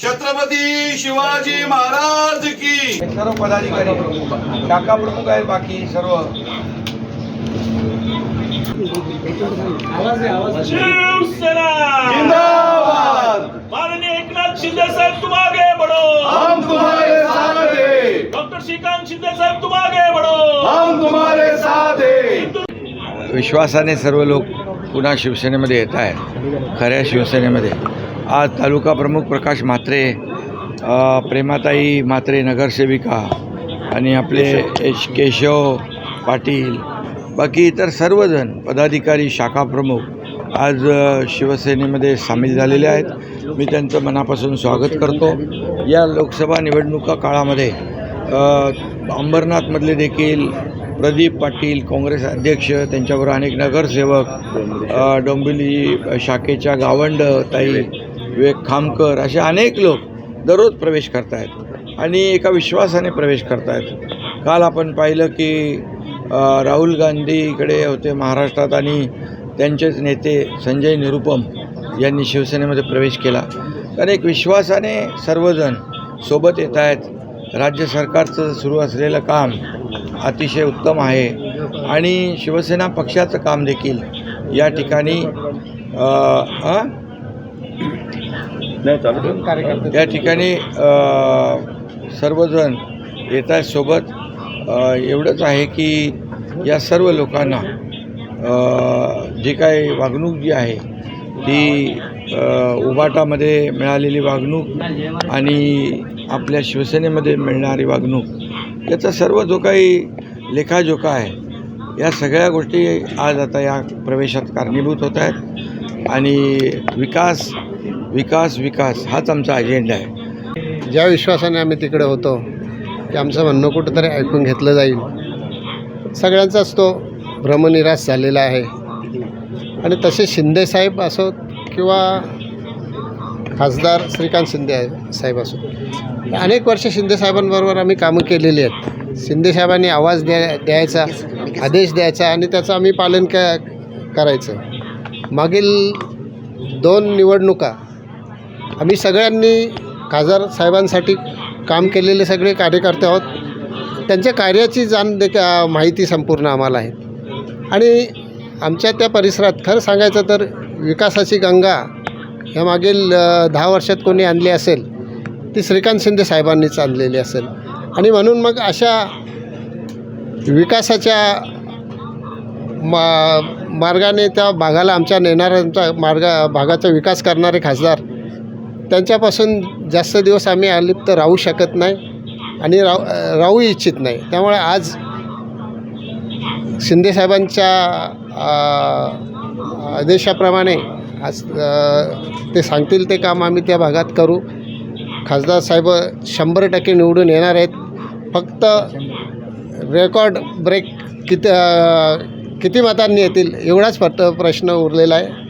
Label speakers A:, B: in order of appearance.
A: छत्रपती शिवाजी महाराज की.
B: सर्व पदाधिकारी शाखा प्रमुख आहेत बाकी सर्व.
C: शिवसेना
A: जिंदाबाद.
C: माननीय एकनाथ शिंदे साहेब तुम आगे बढ़ो
A: हम तुम्हारे साथ हैं
C: डॉक्टर श्रीकांत शिंदे साहेब
B: विश्वासाने सर्व लोक पुन्हा शिवसेनेमध्ये येत आहेत. खऱ्या शिवसेनेमध्ये. आज तालुका प्रमुख प्रकाश म्हात्रे प्रेमाताई म्हात्रे नगरसेविका आणि आपले एच केशव पाटील बाकी इतर सर्वजण पदाधिकारी शाखा प्रमुख आज शिवसेनेमध्ये सामील झालेले आहेत. मी त्यांचं मनापासून स्वागत करतो. या लोकसभा निवडणुका काळामध्ये अंबरनाथमधले देखील प्रदीप पाटील काँग्रेस अध्यक्ष त्यांच्याबरोबर अनेक नगरसेवक डोंबिवली शाखेच्या गावंड ताई विवेक खामकर असे अनेक लोक दररोज प्रवेश करत आहेत आणि एका विश्वासाने प्रवेश करत आहेत काल आपण पाहिलं की राहुल गांधी इकडे होते महाराष्ट्रात आणि त्यांचेच नेते संजय निरुपम यांनी शिवसेनेमध्ये प्रवेश केला. कारण एक विश्वासाने सर्वजण सोबत येत आहेत राज्य सरकारचं सुरू असलेलं काम अतिशय उत्तम आहे आणि शिवसेना पक्षाचं काम देखील या ठिकाणी? या ठिकाणी सर्वजण येत आहेत सोबत एवढंच आहे की या सर्व लोकांना जी काही वागणूक जी आहे ती उबाटामध्ये मिळालेली वागणूक आणि आपल्या शिवसेनेमध्ये मिळणारी वागणूक याचा सर्व जो काही लेखाजोखा आहे या सगळ्या गोष्टी आज आता या प्रवेशात कारणीभूत होत आहेत. आणि विकास विकास विकास हाच आमचा अजेंडा आहे.
D: ज्या विश्वासाने आम्ही तिकडे होतो की आमचं म्हणणं कुठंतरी ऐकून घेतलं जाईल. सगळ्यांचाच तो भ्रमनिराश झालेला आहे. आणि तसे शिंदेसाहेब असोत किंवा खासदार श्रीकांत शिंदे आहे- साहेब असून. अनेक वर्ष शिंदेसाहेबांबरोबर आम्ही कामं केलेली आहेत. शिंदेसाहेबांनी आवाज द्या द्यायचा आदेश द्यायचा आणि त्याचं आम्ही पालन क करायचं. मागील दोन निवडणुका आम्ही सगळ्यांनी खासदार साहेबांसाठी काम केलेले सगळे कार्यकर्ते आहोत. त्यांच्या कार्याची जाण दे माहिती संपूर्ण आम्हाला आहे. आणि आमच्या त्या परिसरात खरं सांगायचं तर विकासाची गंगा या मागील दहा वर्षात कोणी आणली असेल ती श्रीकांत शिंदे साहेबांनीच आणलेली असेल. आणि म्हणून मग अशा विकासाच्या मा मार्गाने त्या भागाला आमच्या नेणाऱ्यांचा मार्ग भागाचा विकास करणारे खासदार त्यांच्यापासून जास्त दिवस आम्ही अलिप्त राहू शकत नाही आणि राहू राहू इच्छित नाही. त्यामुळे आज शिंदेसाहेबांच्या आदेशाप्रमाणे आज ते सांगतील ते काम आम्ही त्या भागात करू. खासदार साहेब शंभर टक्के निवडून येणार आहेत. फक्त रेकॉर्ड ब्रेक किती किती मतांनी येतील एवढाच फक्त प्रश्न उरलेला आहे.